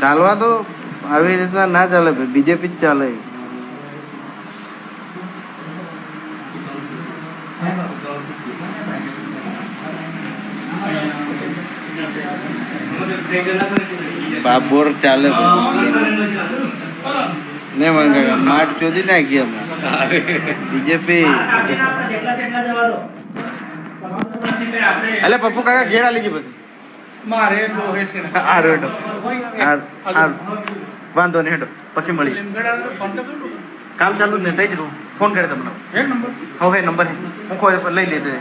ચાલવા તો આવી રીતના ના ચાલે ભાઈ બીજેપી જ ચાલે. બાબોર ચાલે ને મંગળ માટ ચોધી નાખી અમે. બીજેપી એટલે પપ્પુ કાકા ઘેર આલી ગઈ પછી. મારે તો હેઠે આ રેડો આ આ વાંધો નહીં હેડો. પછી મળી. કામ ચાલુ ને દઈ જ રહું. ફોન કરે તમને. હવે નંબર હે. હું કોઈ લઈ લીધે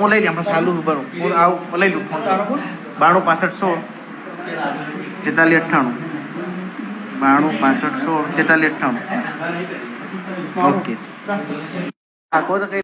હું લઈ હમણાં ચાલુ બરું હું આવું લઈ લઉં ફોન. બાણું પાસઠ સોળ. તેતાલીસ અઠ્ઠાણું. બાણું પાસઠ સોળ તેતાલીસ અઠ્ઠાણું. ઓકે. આખો તો કઈ